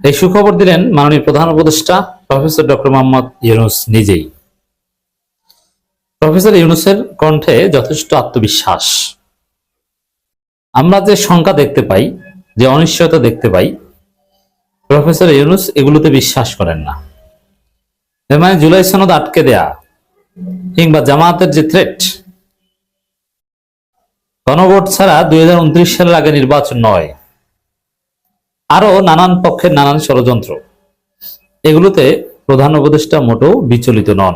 এই সুখবর দিলেন মাননীয় প্রধান উপদেষ্টা প্রফেসর ডক্টর মোহাম্মদ ইউনুস নিজেই। প্রফেসর ইউনুসের কণ্ঠে যথেষ্ট আত্মবিশ্বাস। আমরা যে শঙ্কা দেখতে পাই, যে অনিশ্চয়তা দেখতে পাই, প্রফেসর ইউনুস এগুলোতে বিশ্বাস করেন না। মানে জুলাই সনদ আটকে দেয়া কিংবা জামায়াতের যে থ্রেট গণভোট ছাড়া দুই হাজার উনত্রিশ সালের আগে নির্বাচন নয়। আরও নানান পক্ষের নানান ষড়যন্ত্র। এগুলোতে প্রধান উপদেষ্টা মোটেও বিচলিত নন।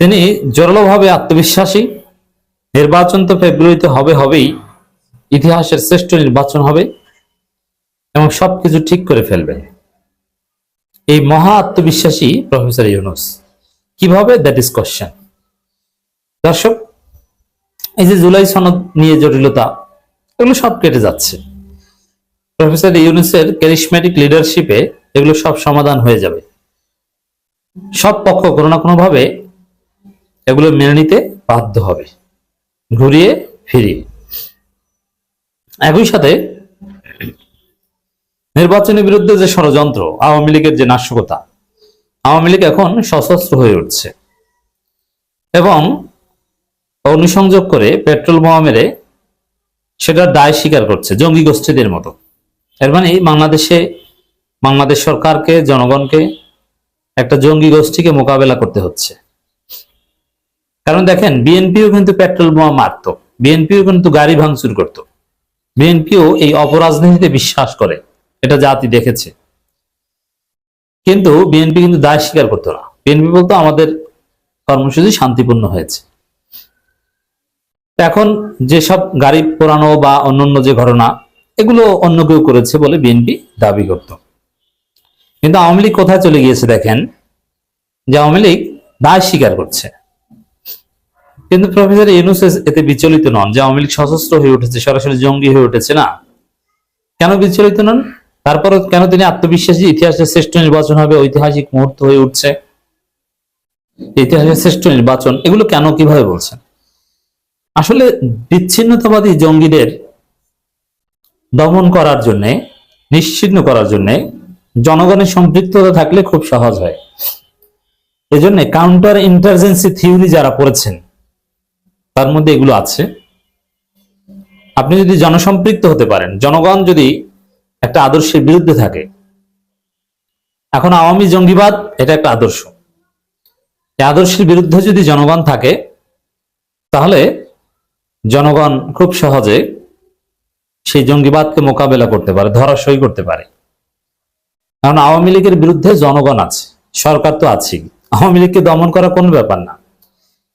তিনি জোরালোভাবে আত্মবিশ্বাসী। নির্বাচন তো ফেব্রুয়ারিতে হবে হবেই। ইতিহাসের শ্রেষ্ঠ নির্বাচন হবে এবং সবকিছু ঠিক করে ফেলবেন এই মহা আত্মবিশ্বাসী প্রফেসর ইউনুস, কীভাবে দ্যাট ইজ কোশ্চেন দর্শক, এই যে জুলাই সনদ নিয়ে জটিলতা, এগুলো সব কেটে যাচ্ছে। প্রফেসর ইউনুসের ক্যারিসমেটিক লিডারশিপে এগুলো সব সমাধান হয়ে যাবে। সব পক্ষ কোনো না কোনো ভাবে এগুলো মেনে নিতে বাধ্য হবে। ঘুরিয়ে ফিরিয়ে। একই সাথে নির্বাচনের বিরুদ্ধে যে ষড়যন্ত্র, আওয়ামী লীগের যে নাশকতা, আওয়ামী লীগ এখন সশস্ত্র হয়ে উঠছে। এবং অগ্নিসংযোগ করে পেট্রোল বোমা মেরে সেটার দায় স্বীকার করছে, জঙ্গি গোষ্ঠীদের মতো। এর মানে বাংলাদেশে, বাংলাদেশ সরকারকে, জনগণকে একটা জঙ্গি গোষ্ঠীকে মোকাবেলা করতে হচ্ছে। কারণ দেখেন, বিএনপিও কিন্তু পেট্রোল বোমা মারত, বিএনপিও কিন্তু গাড়ি ভাঙচুর করত। বিএনপিও এই অপরাজনীতিতে বিশ্বাস করে, এটা জাতি দেখেছে। কিন্তু বিএনপি কিন্তু দায় স্বীকার করতো না। বিএনপি বলতো, আমাদের কর্মসূচি শান্তিপূর্ণ হয়েছে। এখন যেসব গাড়ি পোড়ানো বা অন্যান্য যে ঘটনা এগুলো অন্য কেউ করেছে বলে বিএনপি দাবি করত। কিন্তু আওয়ামী লীগ কোথায় চলে গিয়েছে দেখেন, যে আওয়ামী লীগ দায় স্বীকার করছে। কিন্তু প্রফেসর ইউনুস এতে বিচলিত নন, যে আওয়ামী লীগ সশস্ত্র হয়ে উঠেছে, সরাসরি জঙ্গি হয়ে উঠেছে, না। কেন বিচলিত নন? তারপর কেন তিনি আত্মবিশ্বাসী? ইতিহাসের শ্রেষ্ঠ নির্বাচন হবে, ঐতিহাসিক মুহূর্ত হয়ে উঠছে। ইতিহাসের শ্রেষ্ঠ নির্বাচন, এগুলো কেন কীভাবে বলছেন? আসলে বিচ্ছিন্নতাবাদী জঙ্গিদের দমন করার জন্য নিশ্চিহ্ন করার জন্য জনগণের সম্পৃক্ততা থাকলে খুব সহজ হয়। এজন্য কাউন্টার ইন্টারজেন্সি থিওরি যারা পড়েছেন, তার মধ্যে এগুলো আছে। আপনি যদি জনসম্পৃক্ত হতে পারেন, জনগণ যদি একটা আদর্শের বিরুদ্ধে থাকে, এখন আওয়ামী জঙ্গিবাদ এটা একটা আদর্শ। এই আদর্শের বিরুদ্ধে যদি জনগণ থাকে, তাহলে জনগণ খুব সহজে সেই জঙ্গিবাদকে মোকাবেলা করতে পারে, ধরাশয়ী করতে পারে। কারণ আওয়ামী লীগের বিরুদ্ধে জনগণ আছে, সরকার তো আছেই। আওয়ামী লীগকে দমন করা কোনো ব্যাপার না।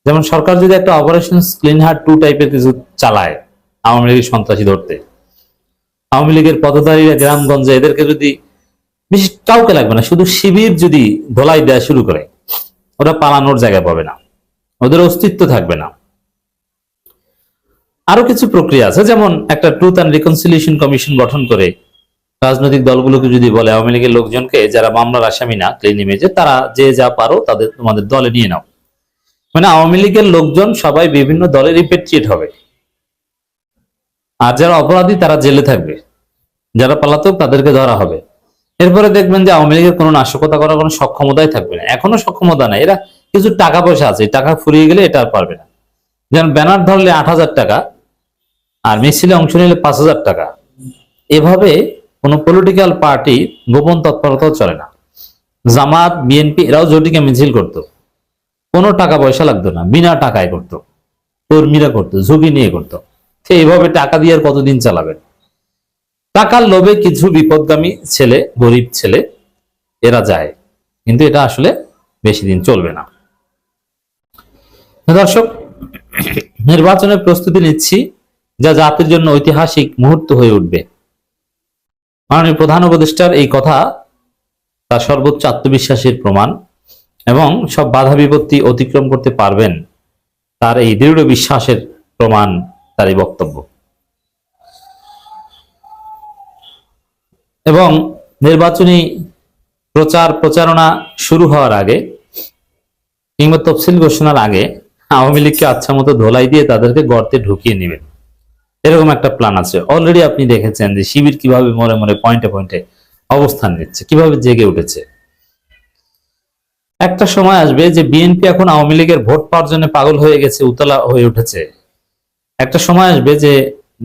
যেমন সরকার যদি একটা অপারেশন ক্লিন হার্ট টু টাইপের কিছু চালায় আওয়ামী লীগের সন্ত্রাসী ধরতে, আওয়ামী লীগের পদধারীরা গ্রামগঞ্জে এদেরকে যদি বেশি কাউকে লাগবে না, শুধু শিবির যদি ধোলাই দেওয়া শুরু করে, ওরা পালানোর জায়গা পাবে না। ওদের অস্তিত্ব থাকবে না। আরও কিছু প্রক্রিয়া আছে, যেমন একটা ট্রুথ অ্যান্ড রিকনসিলিয়েশন কমিশন গঠন করে রাজনৈতিক দলগুলোকে যদি বলে আওয়ামী লীগের লোকজনকে, যারা মামলার আসামি না ক্লিন ইমেজে তারা যে যা পারো তাদের তোমাদের দলে নিয়ে নাও। মানে আওয়ামী লীগের লোকজন সবাই বিভিন্ন দলে রিপেট্রিয়েট হবে। আর যারা অপরাধী, তারা জেলে থাকবে। যারা পালাতক, তাদেরকে ধরা হবে। এরপরে দেখবেন যে আওয়ামী লীগের কোনো নাশকতা করার কোনো সক্ষমতাই থাকবে না। এখনও সক্ষমতা নাই। এরা কিছু টাকা পয়সা আছে টাকা ফুরিয়ে গেলে এটা আর পারবে না। যেমন ব্যানার ধরলে আট হাজার টাকা আর মিছিলে অংশ নিলে পাঁচ হাজার টাকা। এভাবে কোনো পলিটিক্যাল পার্টি গোপন তৎপরতাও চলে না। জামাত বিএনপি এরাও জটিকে মিছিল করতো। কোনো টাকা পয়সা লাগতো না, বিনা টাকায় করতো। কর্মীরা করতো, ঝুঁকি নিয়ে করতো। তো এইভাবে টাকা দিয়ে আর কতদিন চালাবেন? টাকার লোভে কিছু বিপদগামী ছেলে, গরিব ছেলে, এরা যায়। কিন্তু এটা আসলে বেশি দিন চলবে না। দর্শক, নির্বাচনের প্রস্তুতি নিচ্ছি। যা জাতির জন্য ঐতিহাসিক মুহূর্ত হয়ে উঠবে। মাননীয় প্রধান উপদেষ্টার এই কথা তার সর্বোচ্চ আত্মবিশ্বাসের প্রমাণ এবং সব বাধা বিপত্তি অতিক্রম করতে পারবেন তার এই দৃঢ় বিশ্বাসের প্রমাণ তার এই বক্তব্য। এবং নির্বাচনী প্রচার প্রচারণা শুরু হওয়ার আগে কিংবা তফসিল ঘোষণার আগে আওয়ামী লীগকে আচ্ছা মতো ধোলাই দিয়ে তাদেরকে গর্তে ঢুকিয়ে নেবেন। এরকম একটা প্ল্যান আছে। অলরেডি আপনি দেখেছেন যে শিবির কীভাবে মরে মরে পয়েন্টে পয়েন্টে অবস্থান নিচ্ছে, কীভাবে জেগে উঠেছে। একটা সময় আসবে যে বিএনপি এখন আওয়ামী লীগের ভোট পাওয়ার জন্য পাগল হয়ে গেছে, উতলা হয়ে উঠেছে। একটা সময় আসবে যে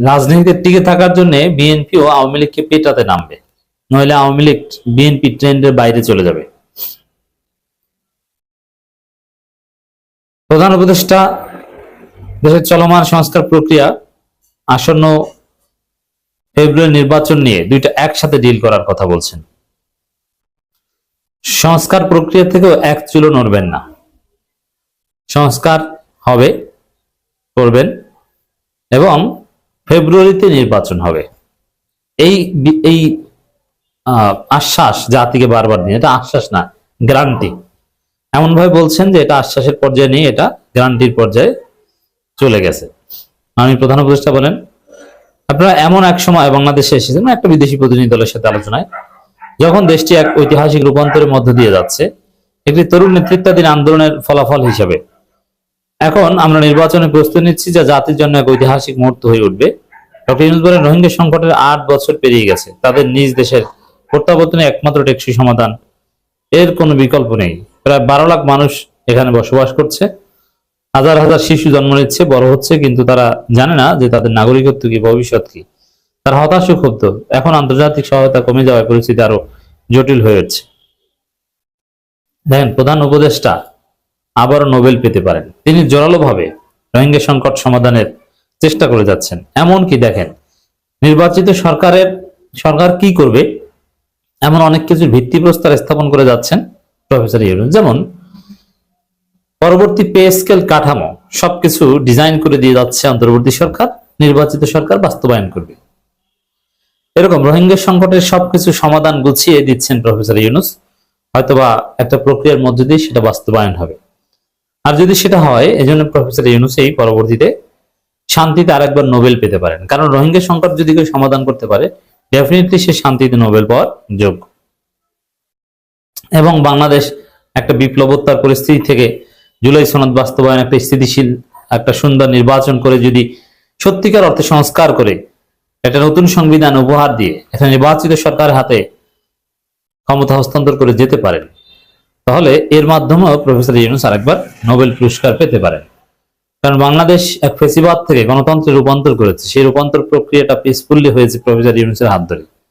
রাজনীতিতে টিকে থাকার জন্য বিএনপি ও আওয়ামী লীগকে পেটাতে নামবে। নইলে আওয়ামী লীগ বিএনপি ট্রেন্ডের বাইরে চলে যাবে। প্রধান উপদেষ্টা দেশের চলমান সংস্কার প্রক্রিয়া আসন্ন ফেব্রুয়ারি নির্বাচন নিয়ে দুইটা একসাথে ডিল করার কথা বলছেন। সংস্কার প্রক্রিয়া থেকেও এক চুলো নড়বেন না। সংস্কার হবে, করবেন এবং ফেব্রুয়ারিতে নির্বাচন হবে। এই এই আশ্বাস জাতিকে বারবার দিন এটা আশ্বাস না, গ্যারান্টি। এমন ভাবে বলছেন যে এটা আশ্বাসের পর্যায়ে নেই, এটা গ্যারান্টির পর্যায়ে চলে গেছে। আমি প্রধান উপদেষ্টা বলেন, আপনারা এমন এক সময় বাংলাদেশে এসেছেন, একটা বিদেশি প্রতিনিধি দলের সাথে আলোচনায়, যখন দেশটি এক ঐতিহাসিক রূপান্তরের মধ্য দিয়ে যাচ্ছে, একটি তরুণ নেতৃত্বাধীন আন্দোলনের ফলাফল হিসেবে। এখন আমরা নির্বাচনে প্রস্তুতি নিচ্ছি, যা জাতির জন্য এক ঐতিহাসিক মুহূর্ত হয়ে উঠবে। ডক্টর ইউনুস বলেন, রোহিঙ্গা সংকটের আট বছর পেরিয়ে গেছে। তাদের নিজ দেশের প্রত্যাবর্তনে একমাত্র টেকসই সমাধান। এর কোনো বিকল্প নেই। প্রায় বারো লাখ মানুষ এখানে বসবাস করছে। হাজার হাজার শিশু জন্ম নিচ্ছে, বড় হচ্ছে, কিন্তু তারা জানে না যে তাদের নাগরিকত্ব কি, ভবিষ্যৎ কি। তারা হতাশ ক্ষুব্ধ এখন আন্তর্জাতিক সহায়তা কমে যাওয়ায় পরিস্থিতি আরও জটিল হয়ে উঠছে। দেখেন, প্রধান উপদেষ্টা আবারও নোবেল পেতে পারেন। তিনি জোরালোভাবে রোহিঙ্গা সংকট সমাধানের চেষ্টা করে যাচ্ছেন। এমনকি দেখেন, নির্বাচিত সরকারের, সরকার কি করবে? এমন অনেক কিছু ভিত্তিপ্রস্তর স্থাপন করে যাচ্ছেন প্রফেসর ইউনুস। যেমন পরবর্তী পে স্কেল কাঠামো সবকিছু ডিজাইন করে দিয়ে যাচ্ছে অন্তর্বর্তী সরকার, নির্বাচিত সরকার বাস্তবায়ন করবে। এরকম রোহিঙ্গা সংকটের সবকিছু সমাধান গুছিয়ে দিচ্ছেন প্রফেসর ইউনুস। হয়তোবা একটা প্রক্রিয়ার মধ্যে দিয়ে সেটা বাস্তবায়ন হবে। আর যদি সেটা হয়, এজন্য প্রফেসর ইউনুস এই পরবর্তীতে শান্তিতে আরেকবার নোবেল পেতে পারেন। কারণ রোহিঙ্গা সংকট যদি কেউ সমাধান করতে পারে ডেফিনেটলি সে শান্তিতে নোবেল পাওয়ার যোগ্য। এবং বাংলাদেশ একটা বিপ্লবোত্তর পরিস্থিতি থেকে জুলাই সনদ বাস্তবায়ন একটা স্থিতিশীল, একটা সুন্দর নির্বাচন করে যদি সত্যিকার অর্থে সংস্কার করে, একটা নতুন সংবিধান উপহার দিয়ে একটা নির্বাচিত সরকারের হাতে ক্ষমতা হস্তান্তর করে যেতে পারেন, তাহলে এর মাধ্যমেও প্রফেসর ইউনুস আরেকবার নোবেল পুরস্কার পেতে পারেন। কারণ বাংলাদেশ এক ফেসিবাদ থেকে গণতন্ত্রে রূপান্তর করেছে, সেই রূপান্তর প্রক্রিয়াটা পিসফুল্লি হয়েছে প্রফেসর ইউনুসের হাত ধরে।